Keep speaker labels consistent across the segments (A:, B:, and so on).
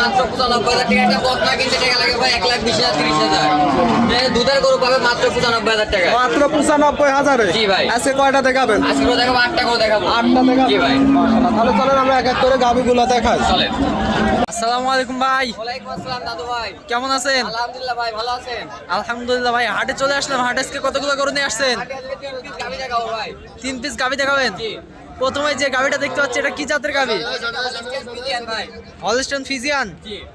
A: মাত্র পঁচানব্বই হাজার। টাকা একটা বকনা কিনতে টাকা লাগে ভাই এক লাখ বিশ হাজার তিরিশ হাজার দুধের গরু পাবে মাত্র পঁচানব্বই হাজার টাকা
B: মাত্র পঁচানব্বই হাজারে
A: জি ভাই।
B: আজকে কয়টা দেখাবেন?
A: আজকে দেখাবো আটটা করে দেখাবো।
B: আটটা দেখাবেন?
A: জি ভাই।
B: তাহলে চলেন আমরা এক এক করে দেখাই।
A: চলেন।
C: আসসালামু আলাইকুম ভাই।
A: ওয়ালাইকুম আসসালাম দাদু ভাই।
C: কেমন আছেন?
A: আলহামদুলিল্লাহ ভাই ভালো আছেন?
C: আলহামদুলিল্লাহ ভাই হাটে চলে আসলাম হাটে আজকে কতগুলো গরু নিয়ে আসছেন?
A: তিন পিস
C: তিন গাভি দেখাবেন?
A: জি।
C: প্রথমে যে গাভিটা দেখতে পাচ্ছি এটা কি জাতের গাভি হলস্টন ফিজিয়ান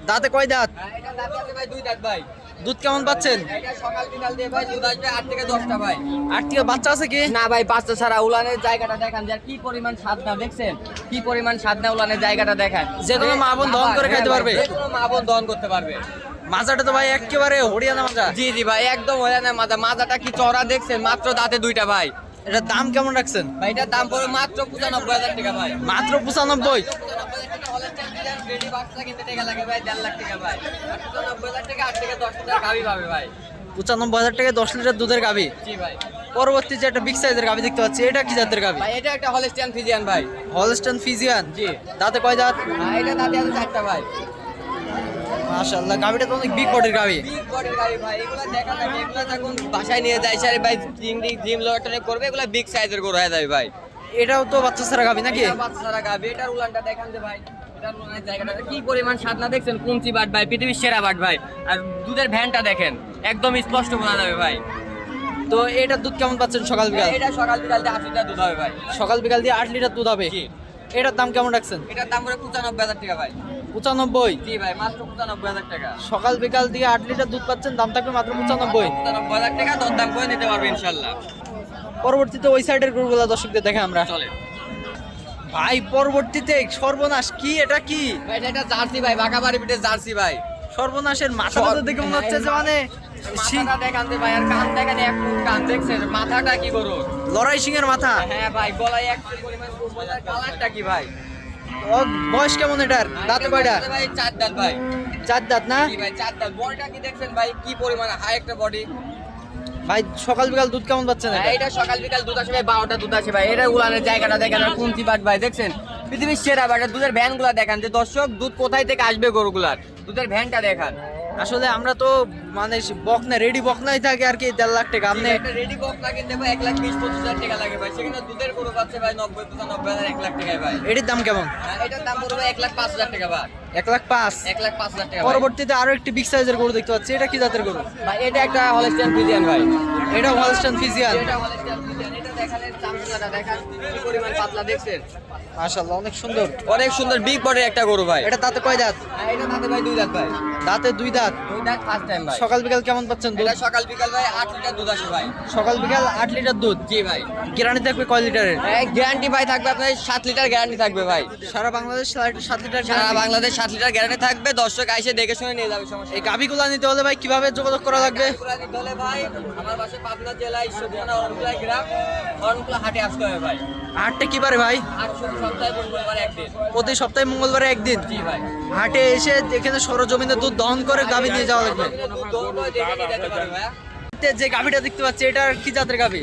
C: দাঁতে কয় দাঁত?
A: হ্যাঁ,
C: দুধ কেমন পাচ্ছেন?
A: আট থেকে
C: বাচ্চা আছে কি?
A: না ভাই পাঁচটা ছাড়া উলানের জায়গাটা দেখান যে কি পরিমাণ স্বাদ না দেখছেন? কি পরিমাণ স্বাদ না উলানের জায়গাটা দেখান?
C: যে কোনো মা বোন দহন করে খাইতে পারবে?
A: যে কোনো মা বোন দহন করতে পারবে।
C: মাজাটা তো ভাই একেবারে হরিয়ানা মাজা।
A: জি জি ভাই একদম হয়ে না মাজা। মাজাটা কি চড়া দেখছেন? মাত্র দাঁতে দুইটা ভাই।
C: এটার দাম কেমন রাখছেন?
A: ভাই এটার দাম পড়বে মাত্র পঁচানব্বই হাজার টাকা ভাই।
C: মাত্র পঁচানব্বই?
A: পঁচানব্বই হাজার টাকা দশ
C: লিটার দুধের গাভি? পরবর্তী যে একটা বিগ সাইজের গাভি দেখতে পাচ্ছি এটা কি জাতের গাভি?
A: এটা একটা হলস্টিয়ান ফিজিয়ান ভাই।
C: হলস্টন ফিজিয়ান
A: জি।
C: দাঁতে কয় দাঁত?
A: এটা দাঁতে আছে চারটা ভাই।
C: মাশাআল্লাহ গাভিটা তো অনেক বিগ বডির গাভি
A: বিগ বডির গাড়ি ভাই এগুলো দেখা লাগে এগুলো যখন বাসায় নিয়ে যায় সারে ভাই জিম জিম লোটানে করবে এগুলো বিগ সাইজের গরু হয়ে যাবে ভাই।
C: এটাও তো বাচ্চা ছাড়া গাভি নাকি?
A: এটা বাচ্চারা গাবে এটার উলানটা দেখান যে ভাই এটার উলানের জায়গাটা কি পরিমাণ স্বাদ না দেখছেন কুঞ্চি বাট ভাই পৃথিবীর সেরা বাট ভাই। আর দুধের ভ্যানটা দেখেন একদম স্পষ্ট বোঝা যাবে ভাই।
C: তো এটার দুধ কেমন পাচ্ছেন সকাল বিকাল?
A: এটা সকাল বিকাল দিয়ে আশি লিটার দুধ হবে ভাই।
C: সকাল বিকাল দিয়ে আট লিটার দুধ হবে। এটার দাম কেমন রাখছেন?
A: এটার দাম করে পঁচানব্বই হাজার টাকা ভাই।
C: পঁচানব্বই।
A: জি ভাই মাত্র পঁচানব্বই হাজার টাকা।
C: সকাল বিকাল দিয়ে আট লিটার দুধ পাচ্ছেন দাম থাকবে মাত্র পঁচানব্বই।
A: পঁচানব্বই হাজার টাকা দর করে নিতে পারবে ইনশাল্লাহ।
C: পরবর্তীতে ওই সাইডের গরুগুলা দর্শকদের দেখে আমরা।
A: চলে।
C: ভাই পরবর্তীতে সর্বনাশ কি এটা কি?
A: ভাই এটা জার্সি ভাই বাঁকাবাড়ি পিঠে জার্সি ভাই।
C: সর্বনাশের মাথাটা তো দেখে মনে হচ্ছে যে মানে
A: মাথাটা দেখান ভাই আর কান দেখেন এক ফুট কান দেখছেন? মাথাটা কি করো
C: লড়াই সিং এর মাথা।
A: হ্যাঁ ভাই গলায় এক পরিমাণ কালারটা কি ভাই?
C: বয়স কেমন এটার? দাঁত কয়টা?
A: ভাই চার দাঁত ভাই।
C: চার দাঁত না?
A: ভাই চার দাঁত। বডিটা কি দেখছেন ভাই? কি পরিমাণ হাই একটা বডি
C: ভাই সকাল বিকাল দুধ কেমন পাচ্ছেন এটা?
A: এটা সকাল বিকাল দুধ আসে ভাই বারোটা দুধ আসে ভাই। এটা উলানের জায়গাটা দেখেন কুন্তি বাট ভাই দেখছেন? পৃথিবীর সেরা বাট দুধের ভ্যানগুলা দেখান যে দর্শক দুধ কোথায় থেকে আসবে গরুগুলার? দুধের ভ্যানটা দেখান।
C: আসলে আমরা তো মানে বকনা রেডি বকনাই থাকে আর কি দেড় লাখ টাকা। আপনি
A: রেডি বক না কিনতে ভাই এক লাখ বিশ পঁচিশ হাজার টাকা লাগে ভাই। সেখানে দুধের গরু পাচ্ছে ভাই নব্বই পঁচানব্বই হাজার এক লাখ টাকায় ভাই।
C: এটির দাম কেমন?
A: এটার দাম পড়বে এক লাখ পাঁচ হাজার টাকা ভাই।
C: এক লাখ পাঁচ?
A: এক লাখ পাঁচ হাজার টাকা
C: পরবর্তীতে আরও একটি বিগ সাইজের গরু দেখতে পাচ্ছি। এটা কি জাতের গরু?
A: ভাই এটা একটা হলস্টিয়ান ফিজিয়ান ভাই।
C: এটা হলস্টন ফিজিয়ান
A: এটা ফিজিয়ান এটা দেখালেন চামচাটা দেখান কি পরিমাণ পাতলা দেখছেন।
C: মাশাআল্লাহ অনেক সুন্দর।
A: অনেক সুন্দর বিগ বডির একটা গরু ভাই।
C: এটা দাঁতে কয় দাঁত?
A: এটা দাঁতে ভাই দুই দাঁত ভাই।
C: দাঁতে দুই দাঁত?
A: দুই দাঁত ফার্স্ট টাইম ভাই।
C: সকাল বিকাল কেমন পাচ্ছেন দুধ?
A: এটা সকাল বিকাল ভাই লিটার দুধ আসে ভাই।
C: সকাল বিকাল আট লিটার দুধ?
A: জি ভাই।
C: গ্যারান্টি থাকবে কয় লিটারের?
A: গ্যারান্টি ভাই থাকবে আপনার সাত লিটার গ্যারান্টি থাকবে ভাই।
C: সারা বাংলাদেশ সাত- লিটার
A: সারা বাংলাদেশ সাত লিটার গ্যারান্টি থাকবে। দর্শক আইসে দেখে শুনে নিয়ে যাবে সমস্যা
C: এই নিতে হলে ভাই কীভাবে যোগাযোগ করা লাগবে?
A: ভাই আমার বাসে পাবনা জেলা গ্রাম। হাটে আসতে হবে ভাই।
C: হাটটা কি বারে ভাই?
A: আট সপ্তাহে মঙ্গলবার একদিন।
C: প্রতি সপ্তাহে মঙ্গলবারে একদিন?
A: ভাই।
C: হাটে এসে এখানে সরজমিনে দুধ দহন করে গাভি নিয়ে যাওয়া লাগবে। যে গাভিটা দেখতে পাচ্ছি এটা কি জাতের গাভি?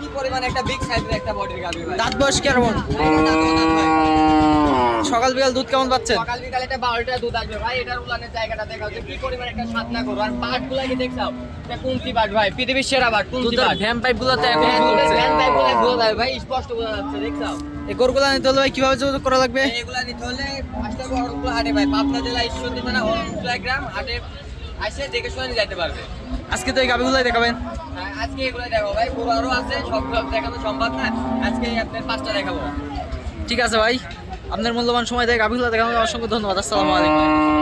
A: কি পরিমাণ একটা বিগ সাইজের একটা বডির গাভি
C: দাঁত বয়স কেমন?
A: এটা।
C: সকাল বিকাল দুধ কেমন পাচ্ছেন?
A: সকাল বিকাল একটা বারোটা দুধ আসবে। ভাই এটার উলানের জায়গাটা দেখা হচ্ছে কি পরিমাণ একটা সাতনা করো। আর পাটগুলা কি দেখছাও এটা পাট ভাই পৃথিবীর সেরা পাট পাট
C: ভ্যাম পাইপ গুলোতে এখন
A: হ্যাঁ, পাইপগুলা বোঝা যাবে। ভাই স্পষ্ট বোঝা যাচ্ছে দেখছাও
C: এই গরুগুলা নিতে হলে ভাই কীভাবে যোগাযোগ করা লাগবে?
A: এগুলা নিতে হলে আসতে হবে অরণকুলা হাটে ভাই। পাবনা জেলা ঈশ্বরদী থানা অরণকুলা গ্রাম হাটে আসে দেখে শুনে নিয়ে যেতে পারবে।
C: আজকে তো এই গাভিগুলাই দেখাবেন।
A: আজকে এগুলো দেখাবো ভাই। গরু আরও আছে সবগুলো দেখানো সম্ভব না। আজকে আপনার পাঁচটা দেখাবো।
C: ঠিক আছে ভাই। আপনার মূল্যবান সময় থেকে গাভিগুলা দেখানোর অসংখ্য ধন্যবাদ। আসসালামু আলাইকুম।